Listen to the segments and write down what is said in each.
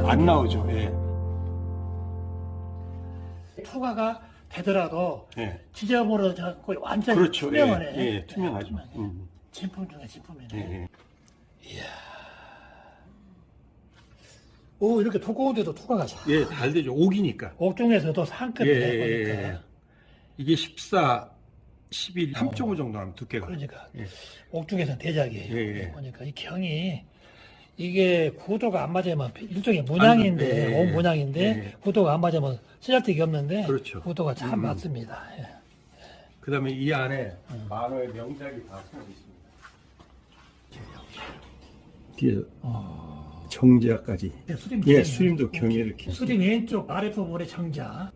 나오잖아요. 안 나오죠. 예. 투과가 되더라도 예. 지저분으로 자꾸 완전히 그렇죠. 투명하네. 예, 예, 투명하죠. 음. 진품 중에 진품이네. 예, 예. 오 이렇게 두꺼운데도 투과가 잘. 예, 잘 되죠. 옥이니까. 옥중에서도 예, 상급이네 예, 보니까. 예. 이게 14, 11, 3.5 정도 하면 두께가. 그러니까 예. 옥중에서는 대작이에요. 예, 예. 보니까 이 경이 이게 구도가 안 맞으면 일종의 문양인데 안 돼. 예, 온 예. 문양인데 예. 구도가 안 맞으면 쓰잘데기 없는데 그렇죠. 구도가 참 음. 맞습니다. 예. 그 다음에 이 안에 만화의 명작이 다 숨어 있습니다. 뒤에 정제까지. 예, 수림 예. 수림도 경에 이렇게. 수림 왼쪽 아랫부분에 정자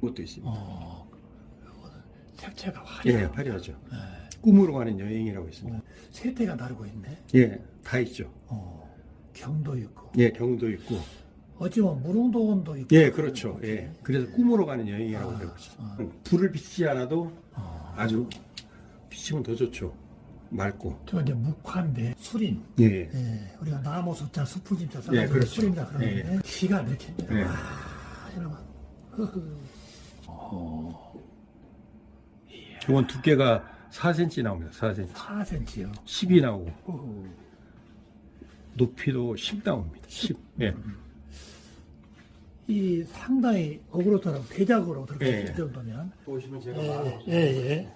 것도 있습니다. 어, 색채가 화려해요. 예, 화려하죠. 꿈으로 가는 여행이라고 있습니다. 세태가 다르고 있네. 예, 다 있죠. 어, 경도 있고 예, 경도 있고. 어찌보면 무릉도원도 있고 예, 그렇죠. 예. 그래서 꿈으로 가는 여행이라고 되고 있어요. 음, 불을 비치지 않아도 아주 비치면 더 좋죠. 맑고. 저 이제 묵화인데 수림 예. 예, 우리가 나무 숫자 수풀 진짜 예, 써가지고 그렇죠. 수림이라 그러는데 기가 막힙니다. 예. 와, 여러분. 흐흐. 저건 두께가 4cm 나옵니다. 4cm. 4cm요. 10이 나오고. 높이도 10 나옵니다. 10. 예. 이 상당히 어그로처럼 대작으로 들어가 예. 있을 정도면 보시면 제가 예, 예, 예.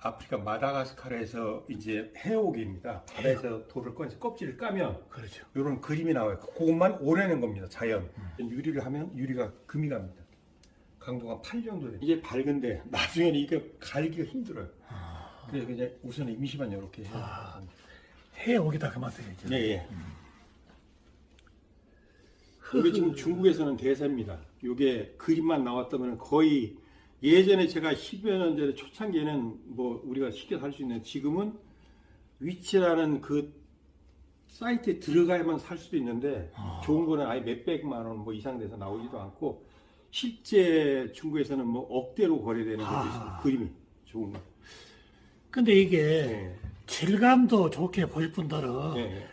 아프리카 마다가스카르에서 이제 해옥입니다. 바다에서 돌을 꺼내서 껍질을 까면 그렇죠. 이런 그림이 나와요. 그것만 오래는 겁니다. 자연. 유리를 하면 유리가 금이 갑니다. 강도가 8 정도 돼요. 이게 밝은데 나중에는 이게 갈기가 힘들어요. 그래서 이제 우선 임시만 이렇게 해요. 해 오기다 그만 써야죠. 예, 예. 이게 지금 중국에서는 대세입니다. 이게 그림만 나왔다면 거의 예전에 제가 10여 년 전에 초창기에는 뭐 우리가 쉽게 살 수 있는 지금은 위치라는 그 사이트에 들어가야만 살 수도 있는데 좋은 거는 아예 몇백만 원 뭐 이상 돼서 나오지도 않고 실제 중국에서는 뭐 억대로 거래되는 것도 있습니다. 그림이 좋은 거. 근데 이게 예. 질감도 좋게 보일 뿐더러 예, 예.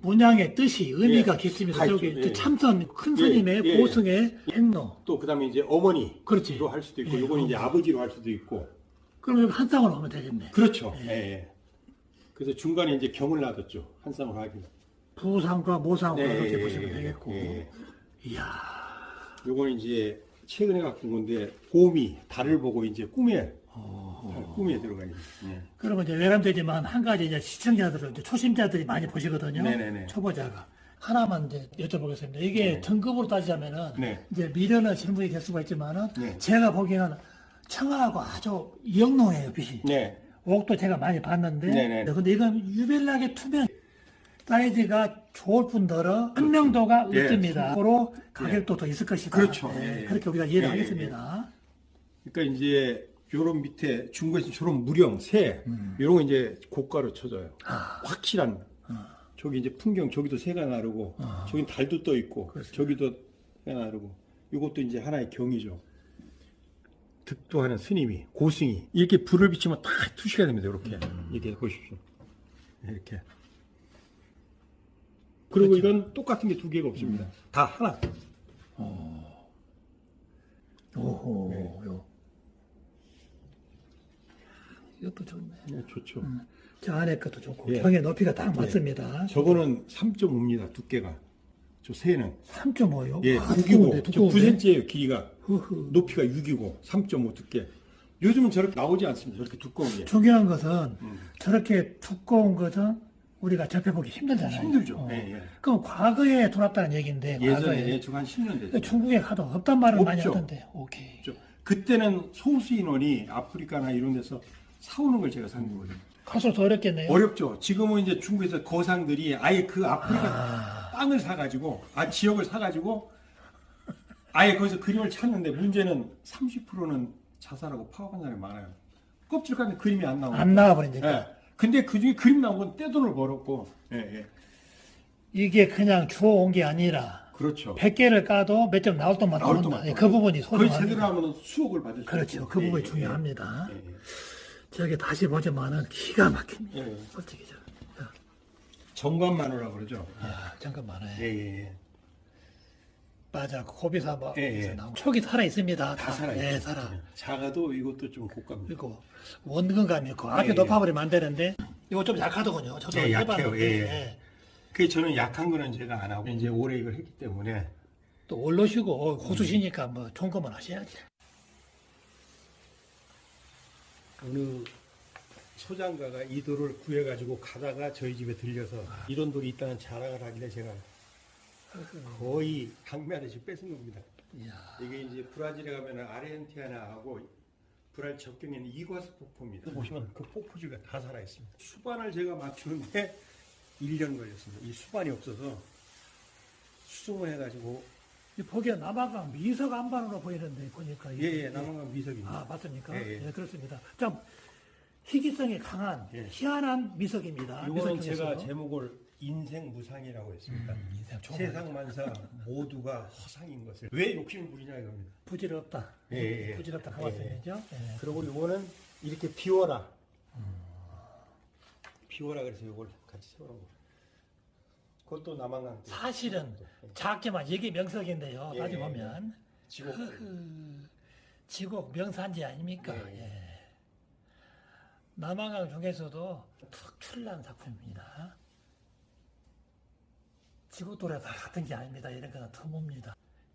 문양의 뜻이 의미가 예. 깊습니다. 다 저기 있죠. 예. 참선 큰 스님의 예, 예. 보승의 행로. 또 그다음에 이제 어머니로 그렇지. 할 수도 있고 예, 요거는 이제. 아버지로 할 수도 있고 그러면 여기 한 쌍으로 하면 되겠네. 그렇죠. 예. 예. 그래서 중간에 이제 경을 놔뒀죠. 한 쌍을 하기. 부상과 모상과 네, 이렇게 예, 보시면 예, 되겠고. 예. 이야. 요거는 이제 최근에 갖고 온 건데 곰이 달을 보고 이제 꿈에 어. 달 꿈에 들어가 있는. 예. 그러면 이제 외람되지만 한 가지 이제 시청자들은 이제 초심자들이 많이 보시거든요. 네네네. 초보자가. 하나만 이제 여쭤보겠습니다. 이게 등급으로 따지자면은 네. 이제 미련한 질문이 될 수가 있지만은 네. 제가 보기에는 청하고 아주 영롱해요, 빛이. 네. 옥도 제가 많이 봤는데 네네. 근데 이건 유별나게 투명 사이즈가 좋을 뿐더러 선명도가 예. 으뜸니다. 앞으로 가격도 더 있을 것이다. 그렇죠. 예, 예, 예. 그렇게 우리가 이해를 예, 예, 하겠습니다. 그러니까 이제 요런 밑에 중국에서 저런 무령 새 요런 거 이제 고가로 쳐져요. 음. 아. 확실한. 저기 이제 풍경 저기도 새가 나르고 저긴 달도 떠 있고 아. 그렇습니다. 저기도 새가 나르고 이것도 이제 하나의 경이죠. 득도하는 스님이 고승이 이렇게 불을 비치면 다 투시가 됩니다. 이렇게 음. 이렇게 보십시오. 이렇게. 그리고 그렇죠. 이건 똑같은 게 두 개가 없습니다. 음. 다 하나. 오호. 네. 요. 이것도 좋네. 네, 좋죠. 저 안에 것도 좋고 예. 경의 높이가 딱 맞습니다. 저거는 3.5입니다. 두께가. 저 새는. 3.5요? 예, 아, 6이고. 저 두꺼운데? 9cm예요, 길이가. 흐흐. 높이가 6이고 3.5 두께. 요즘은 저렇게 나오지 않습니다. 저렇게 두꺼운 게. 중요한 것은 음. 저렇게 두꺼운 것은 우리가 접해보기 힘들잖아요. 힘들죠. 어. 예, 예. 그럼 과거에 돌았다는 얘기인데 예전에 과거에 예, 저한 10년 됐죠. 중국에 가도 없단 말을 많이 없죠. 하던데 오케이 저- 그때는 소수 인원이 아프리카나 이런 데서 사오는 걸 제가 산 거거든요. 갈수록 더 어렵겠네요 어렵죠. 지금은 이제 중국에서 거상들이 아예 그 아프리카 땅을 사가지고, 아, 지역을 사가지고, 아예 거기서 그림을 찾는데 문제는 30%는 자살하고 파업한 사람이 많아요. 껍질 까는 그림이 안 나오고. 안 나와버리니까 예. 근데 그 중에 그림 나온 건 떼돈을 벌었고, 예, 예. 이게 그냥 주워온 게 아니라 그렇죠. 100개를 까도 몇 점 나올 동안 나올 나온다. 예, 그 부분이 거의 제대로 소중합니다. 하면 수억을 받을 수 그렇죠. 그 부분이 예, 예, 중요합니다. 예, 예. 저기 다시 보지만은 기가 막힙니다. 예, 예. 솔직히 저. 자, 정관 마누라 그러죠. 야, 잠깐만요. 예, 예, 예. 맞아. 고비사 뭐 예, 예. 나온 촉이 살아 있습니다. 다 살아 있죠. 예, 살아. 예. 작아도 이것도 좀 고가입니다. 그리고 원근감이 있고 앞에 예, 예. 높아버리면 안 되는데 이거 좀 약하더군요. 저도 예, 약해요. 해봤는데 예, 예. 예. 그 저는 약한 거는 제가 안 하고 이제 오래 이걸 했기 때문에 또 올로시고 고수시니까 뭐 것만 하셔야지. 어느 소장가가 이 돌을 구해가지고 가다가 저희 집에 들려서 이런 돌이 있다는 자랑을 하길래 제가 거의 강매하듯이 뺏은 겁니다. 이야. 이게 이제 브라질에 가면 아르헨티나하고 브라질 접경에 있는 이과수 폭포입니다. 보시면 그 폭포주가 다 살아있습니다. 수반을 제가 맞추는데 1년 걸렸습니다. 이 수반이 없어서 수송을 해가지고 이 보기에 남아강 미석 안반으로 보이는데 보니까 이게- 예예 남한강 미석입니다. 아 맞습니까? 예, 예, 예. 그렇습니다. 참 희귀성이 강한 예. 희한한 미석입니다. 이거는 미석 제가 중에서도. 제목을 인생 무상이라고 했습니다. 음, 인생 세상 만사 모두가 허상인 것을 왜 욕심을 부리냐 이겁니다. 부질없다. 예, 예, 예. 부질없다 그 예, 말씀이죠. 예. 그리고 이거는 이렇게 비워라. 비워라 그래서 이걸 같이 세워놓은 거. 그것도 남한강. 때. 사실은 작지만 이게 명석인데요. 예, 따지고 예, 보면 지곡. 그 지곡 명산지 아닙니까? 남한강 중에서도 특출난 작품입니다. 지구도래 다 같은 게 아닙니다. 이런 거는 드뭅니다.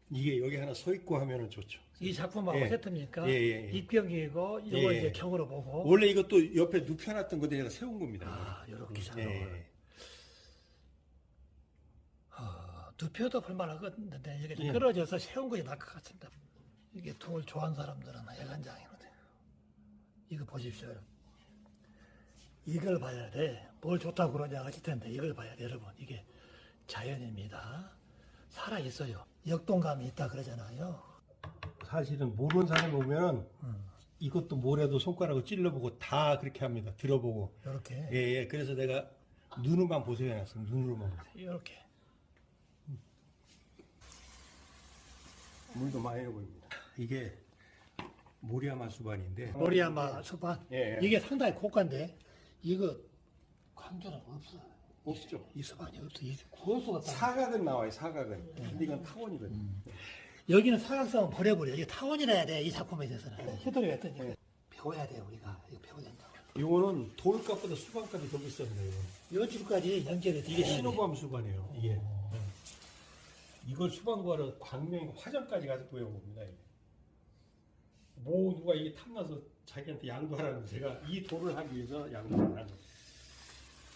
이게 여기 하나 서 있고 하면은 좋죠. 이 작품하고 예. 세트입니까? 예, 예, 예. 입경이고 이거 예, 예. 이제 경으로 보고 원래 이것도 옆에 눕혀놨던 건데 제가 세운 겁니다. 아 이렇게 잘 예, 나와요. 예. 어, 두표도 볼만하겠는데 이게 예. 끌어져서 세운 것이 나을 것 같습니다. 이게 돌 좋아하는 사람들은 애간장이거든요. 이거 보십시오. 이걸 봐야 돼. 뭘 좋다고 그러냐 하실 텐데 이걸 봐야 돼 여러분. 이게 자연입니다. 살아 있어요. 역동감이 있다 그러잖아요. 사실은 모르는 사람이 오면은 음. 이것도 뭐래도 손가락으로 찔러보고 다 그렇게 합니다. 들어보고. 이렇게 예, 예. 그래서 내가 눈으로만 보세요 해놨어요. 눈으로만. 이렇게 물도 많이 보입니다. 이게 모리아마 수반인데. 모리야마 수반. 예, 예. 이게 상당히 고가인데 이거 광주는 없어. 없죠. 이 수반이 없어. 이 딱. 사각은 나와요. 사각은. 근데 이건 타원이거든요. 여기는 사각성은 버려버려. 이게 타원이라 해야 돼. 이 작품에 대해서는. 해도리가 했더니 배워야 돼 우리가. 이거 배워야 된다. 이거는 돌값보다 수반값이 더 비쌉니다. 이거. 여주까지 연결이 돼. 이게 신호범 수반이에요. 이게. 네. 이걸 수반 구하러 광명 화전까지 가서 겁니다. 이게. 뭐 누가 이게 탐나서 자기한테 양도하라는 제가 이 돌을 하기 위해서 양도를 하는 거예요.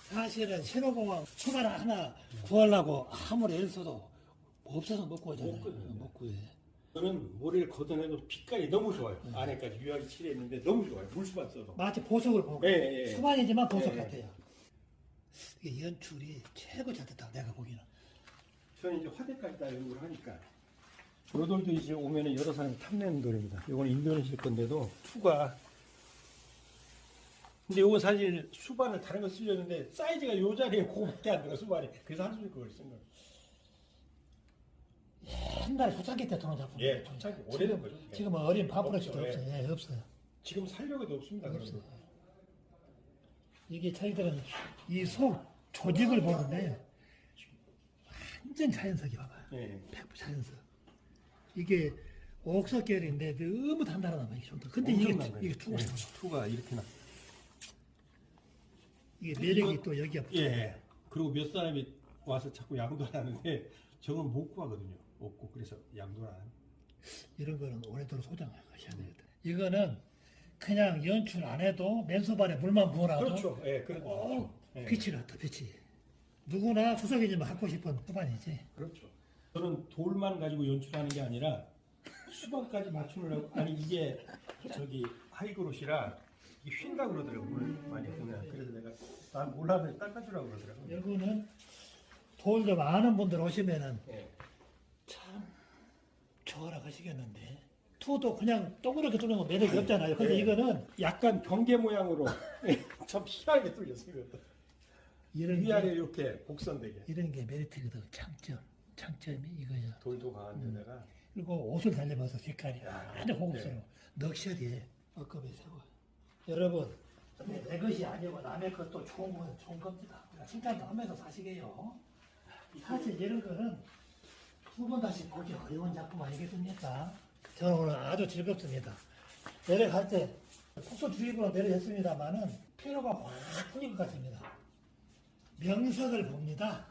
사실은 신호공항 수반 하나 구하려고 아무리 애를 써도 없어서 못 구하잖아요. 못 구해요. 못 구해. 저는 모래를 걷어내도 빛깔이 너무 좋아요. 안에까지 유화기 칠했는데 너무 좋아요. 물수반 써도. 마치 보석을 보고 예, 예, 예. 수반이지만 보석 예, 예. 같아요. 이게 연출이 최고 잘 됐다. 내가 보기에는. 저는 이제 화대까지 다 연구를 하니까. 요 돌도 이제 오면은 여러 사람이 탐내는 돌입니다. 이건 인도네시아 건데도 투가. 근데 요건 사실 수반을 다른 거 쓰려는데 사이즈가 요 자리에 그거밖에 안 들어 수반이. 그래서 한숨이 그걸 쓴 거예요. 옛날에 초창기 때 들어온 작품. 예, 초창기 오래된 거죠. 예. 지금 은 어린 파프러시도 없죠, 없어요. 예, 없어요. 지금 살려고도 없습니다. 그런 거. 이게 저희들은 이 속 조직을 보는데 완전 자연석이 봐봐요. 예. 100% 자연석. 이게 옥석 계열인데 너무 단단하단 말이죠. 근데 이게 엄청난 거예요. 이게 투가 예, 투가 이렇게 나. 이게 매력이 또 여기가 예. 그리고 몇 사람이 와서 자꾸 양도를 하는데 저건 못 구하거든요. 없고 그래서 양도를 안. 이런 거는 오래도록 소장하셔야 되거든. 이거는 그냥 연출 안 해도 맨소반에 물만 부어놔도 그렇죠. 예, 그렇죠. 꼭 예. 빛이 났다 빛이. 누구나 수석이지만 갖고 싶은 수반이지. 그렇죠. 저는 돌만 가지고 연출하는 게 아니라 수반까지 맞추느라고 아니 이게 저기 하이그롯이라 이게 휜다 그러더라고 물 많이 보면 그래서 내가 난 몰라서 닦아주라고 그러더라고. 이거는 돌좀 아는 분들 오시면은 예. 참 좋아라 하시겠는데 투도 그냥 동그랗게 뚫는 거 매력이 없잖아요. 근데 예. 이거는 약간 경계 모양으로 참 희한하게 뚫렸어요. 이런 위아래 게, 이렇게 곡선되게. 이런 게 메리트거든. 장점. 장점이 이거예요. 돌도 강한 데다가 그리고 옷을 달려봐서 색깔이 아주 고급스러워. 넉셔리에 억겁이 세고. 여러분, 내 것이 아니고 남의 것도 좋은 건 좋은 겁니다. 칭찬도 하면서 사시게요. 사실 이런 거는 두 번 다시 보기 어려운 작품 아니겠습니까? 저는 오늘 아주 즐겁습니다. 내려갈 때 폭소주의보로 내려졌습니다만은 피로가 확 풀릴 것 같습니다. 명석을 봅니다.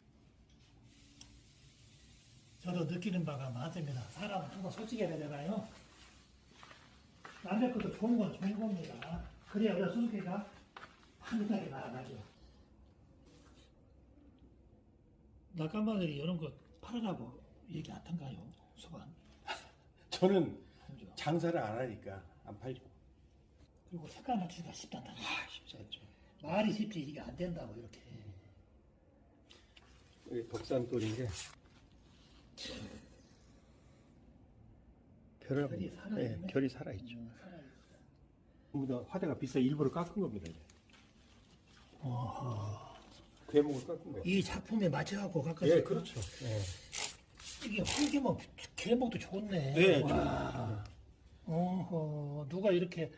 저도 느끼는 바가 많습니다. 사람은 항상 솔직해야 되잖아요. 남의 것도 좋은 건 좋은 겁니다. 그래야 우리가 수수께가 한국하게 나아가죠. 낙가마들이 이런 거 팔으라고 얘기 안 한가요? 수반. 저는 장사를 안 하니까 안 팔죠. 그리고 색깔 맞추기가 쉽단다. 아 쉽지 않죠. 말이 쉽지 이게 안 된다고 이렇게. 여기 독산돌인데 별을 결이 살아있네. 네, 결이 살아있죠. 음, 살아요. 전부 다 화대가 비싸 일부러 깎은 겁니다. 이제. 괴목을 깎은 거예요. 이 작품에 맞춰갖고 가까이. 예, 그렇죠. 예. 이게 홍기면 개목도 좋네. 네, 와. 어허, 누가 이렇게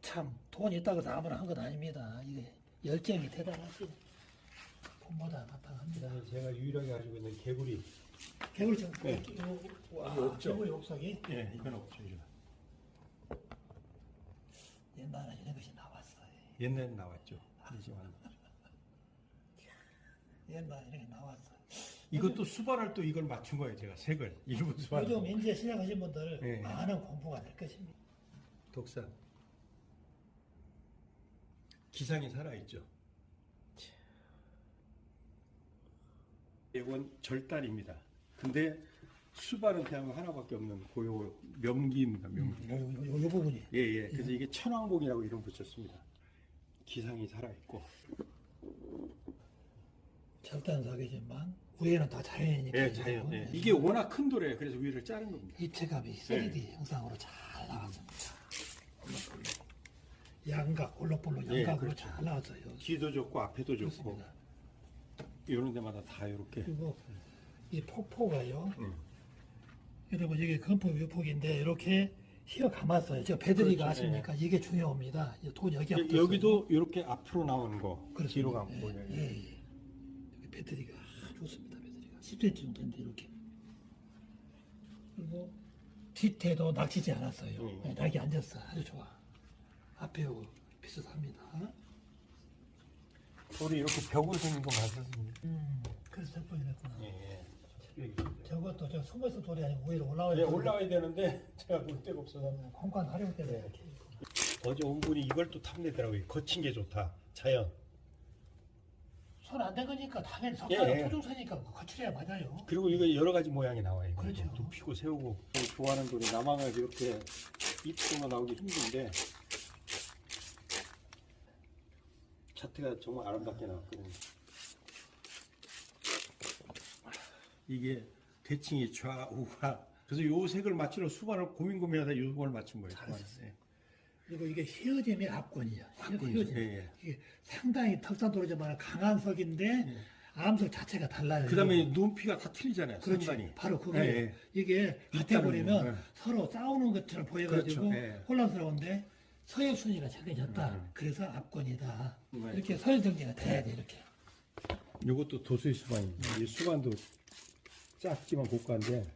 참 돈 있다고 다 아무나 한건 아닙니다. 이게 열정이 대단하지. 봄보다 마땅합니다. 그다음에 제가 유일하게 가지고 있는 개구리. 개구리 좀, 네. 요- 와, 없죠? 개구리 옥석이 예, 이건 없죠. 이거. 옛날에 이런 것이 나왔어요. 옛날에 나왔죠. 이지만 옛날에 이렇게 나왔어요. 이것도 수발할 또 이걸 맞춘 거예요. 제가 색을 일본 수발. 요즘 이제 시작하신 분들 네. 많은 공부가 될 것입니다. 독산. 기상이 살아있죠. 이건 절단입니다. 근데 수발은 대한민국 하나밖에 없는 고요 명기입니다. 명기. 요, 요, 요, 요 부분이. 예, 예. 그래서 이게 천왕봉이라고 이름 붙였습니다. 기상이 살아있고. 절단석이지만 위에는 다 자연이니까. 예, 자연. 예. 이게 워낙 큰 돌이에요. 그래서 위를 자른 겁니다. 입체감이 3D 형상으로 잘 나왔습니다. 양각, 올록볼록 예, 양각으로 그렇죠. 잘 나왔어요. 뒤도 좋고 앞에도 좋고 그렇습니다. 이런 데마다 다 이렇게. 그리고 이 폭포가요. 음. 여러분 이게 금포 위폭인데 이렇게 휘어 감았어요. 저 배들이가 그렇죠. 아십니까? 이게 중요합니다. 이돈 여기 앞에 여기도 이렇게 앞으로 나오는 거 그렇습니다. 뒤로 감고 예, 예, 예, 예. 여기 배터리가 아주 좋습니다. 배터리가 10cm 정도인데 이렇게. 그리고 뒤태도 낙지지 않았어요. 음. 예, 낙이 앉았어. 아주 좋아. 앞에 오고 비슷합니다. 돌이 이렇게 벽으로 생긴 거 맞았습니다. 음, 그래서 덕분이 됐구나. 예, 예. 저것도 저 숨어있을 돌이 아니고 오히려 올라와야 예, 올라와야 되는데 제가 볼 데가 없어서 공간 활용 때문에 네. 이렇게. 어제 온 분이 이걸 또 탐내더라고요. 거친 게 좋다. 자연. 손안 된 거니까 당연히 예, 석탄은 예. 토종사니까 거칠해야 맞아요. 그리고 이거 여러 가지 모양이 나와요. 그렇죠. 눕히고 세우고. 좋아하는 돌이 나망을 이렇게 입으로 나오기 힘든데 차트가 정말 아름답게 나왔거든요. 이게 대칭이 좌우가 그래서 요 색을 맞추러 수반을 고민 고민하다 요걸 맞춘 거예요. 잘하셨어요. 예. 그리고 이게 히어짐의 압권이야. 압권이죠. 히어짐. 예, 예. 이게 상당히 턱산도로지만 강한 석인데 암석 자체가 달라요. 그다음에 눈피가 다 틀리잖아요. 그렇지. 상단이. 바로 그게 예, 예. 이게 같아 버리면 거예요. 예. 서로 싸우는 것처럼 보여가지고 그렇죠. 예. 혼란스러운데 서열순위가 정해졌다. 그래서 압권이다. 네. 이렇게 서열정리가 돼야 돼 이렇게. 요것도 도수의 수반입니다. 이 수반도 작지만 고가인데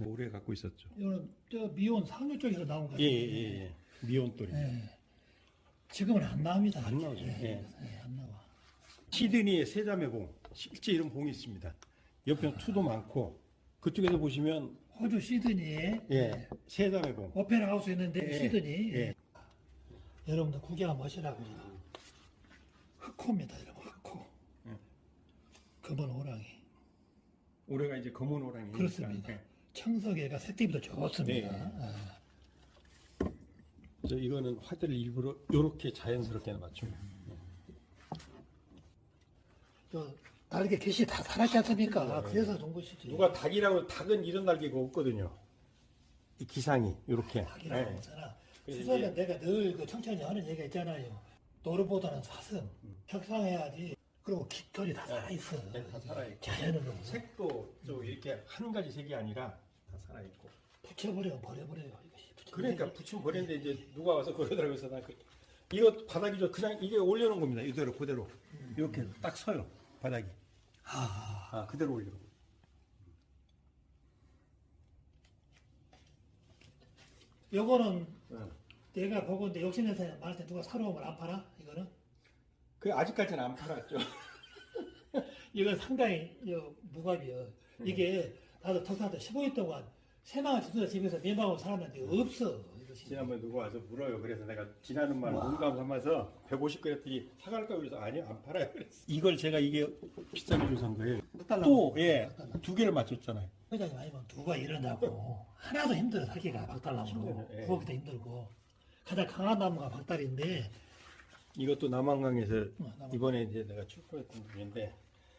오래 갖고 있었죠. 이거는 저 미온 상류 쪽에서 나온 거 예, 같아요. 예, 예. 미온돌이. 예. 지금은 안 나옵니다. 안 나오죠. 예, 예. 예, 안 나와. 시드니의 세자매봉. 실제 이런 봉이 있습니다. 옆에 투도 많고 그쪽에서 보시면 호주 시드니에 예, 세자매봉. 오페라 하우스 있는데 예, 시드니 예. 여러분들 구경 하시라고. 흑호입니다, 여러분 흑호. 예. 검은 호랑이. 올해가 이제 검은 호랑이. 그렇습니다. 청석애가 색대비도 좋습니다. 네. 아. 저 이거는 화대를 일부러 이렇게 자연스럽게 맞춤. 저 날개 깃이 다 살았지 않습니까? 그래서 좋은 것이지. 네. 누가 닭이라고 닭은 이런 날개가 없거든요. 이 기상이 이렇게. 닭이라고 예. 하잖아. 수사는 이제- 내가 늘 그 청천이 하는 얘기가 있잖아요. 노르보다는 사슴. 협상해야지 그리고 깃털이 다 살아있어. 네, 다 살아있고. 자연으로. 색도 좀 이렇게 한 가지 색이 아니라 다 살아있고. 붙여버리면 버려버려요. 이것이. 그러니까 붙이면 버렸는데 이제 누가 와서 그러더라고요. 그래서 나 그, 이거 바닥이 저 그냥 이게 올려놓은 겁니다. 이대로 그대로 이렇게 딱 서요 바닥이. 아, 아 그대로 올려. 요거는 응. 내가 보건데 욕심내서 말할 때 누가 사러 오면 안 팔아? 그 아직까지는 안 팔았죠. 이건 상당히 요 무갑이요. 이게 나도 덕산도 15일 동안 세망을 집에서 집에서 매방을 살았는데 없어. 이것이. 지난번에 누가 와서 물어요. 그래서 내가 지나는 말 농담 삼아서 150 그랬더니 사갈까 그래서 아니요 안 팔아요. 그랬어. 이걸 제가 이게 비싸게 줘서 한 거예요. 또예두 개를 맞췄잖아요. 회장님 아니면 누가 이러냐고. 하나도 힘들어 살기가 박달나무로. 힘들어요, 예. 구하기도 힘들고. 가장 강한 나무가 박달인데 이것도 남한강에서 남한강. 이번에 이제 내가 출품했던 중인데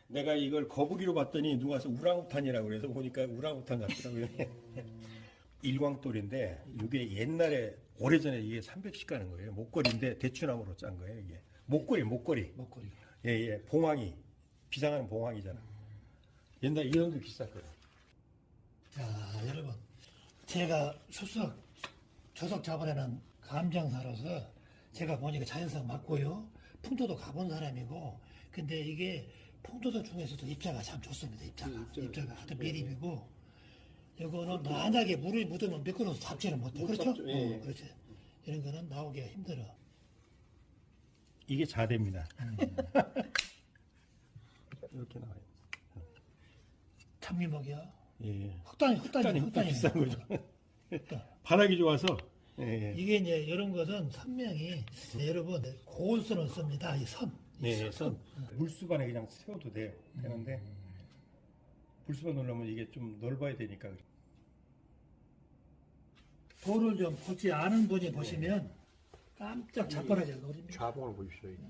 내가 이걸 거북이로 봤더니 누가 와서 우랑우탄이라고 그래서 보니까 우랑우탄 같더라고요. 일광돌인데 이게 옛날에 오래전에 이게 300씩 가는 거예요. 목걸이인데 대추나무로 짠 거예요. 이게 목걸이 목걸이. 먹거리가. 예예 봉황이 비상하는 봉황이잖아. 옛날 이런도 비쌌거든. 자, 여러분. 제가 수석, 조석 자본에는 감정사로서 제가 보니까 자연성 맞고요. 풍토도 가본 사람이고, 근데 이게 풍토도 중에서도 입자가 참 좋습니다. 입자가. 음, 입자가 입자가 하여튼 미립이고, 이거는 만약에 물이 묻으면 미끄러워서 잡지는 못해. 못 그렇죠? 잡죠. 예, 예. 어, 그렇지. 이런 거는 나오기가 힘들어. 이게 자대입니다. 이렇게 나와요. 참미먹이야. 예. 흑단이, 흑단이, 흑단이 흑단이. 비싼 거죠. 바닥이 좋아서 예, 예. 이게 이제 이런 것은 선명히 여러분 고온선을 씁니다. 이 선. 이 네, 선 물수반에 그냥 세워도 돼요. 되는데 물수반 놓으려면 이게 좀 넓어야 되니까 돌을 좀 보지 않은 분이 보시면 깜짝 자빠라져 버립니다. 좌봉을 보십시오. 이게.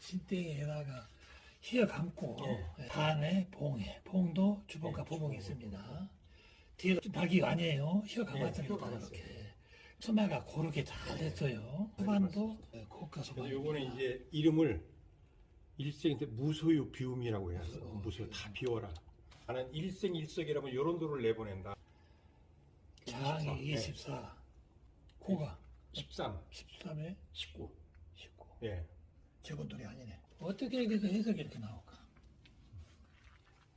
신땡에다가 휘어 감고 예. 단에 봉에 봉도 주봉과 부봉이 있습니다. 뒤에 닭이 아니에요. 휘어 예, 감았습니다. 휘어 감았어요. 이렇게 소매가 고르게 잘 됐어요. 소반도 고가 그래서 소반. 요거는 이제 이름을 일생인데 무소유 비움이라고 해요. 무소유 다 비워라. 나는 일생 일석이라면 요런 도를 내보낸다. 장이 예. 24, 고가 13, 13에 19. 19. 예. 적은돌이 아니네. 어떻게 해석이 이렇게 나올까?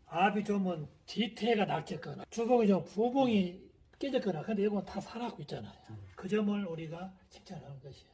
압이 좋으면 뒤태가 낙졌거나 주봉이 좀 부봉이 깨졌거나 근데 이건 다 살아고 있잖아요. 그 점을 우리가 칭찬하는 것이에요.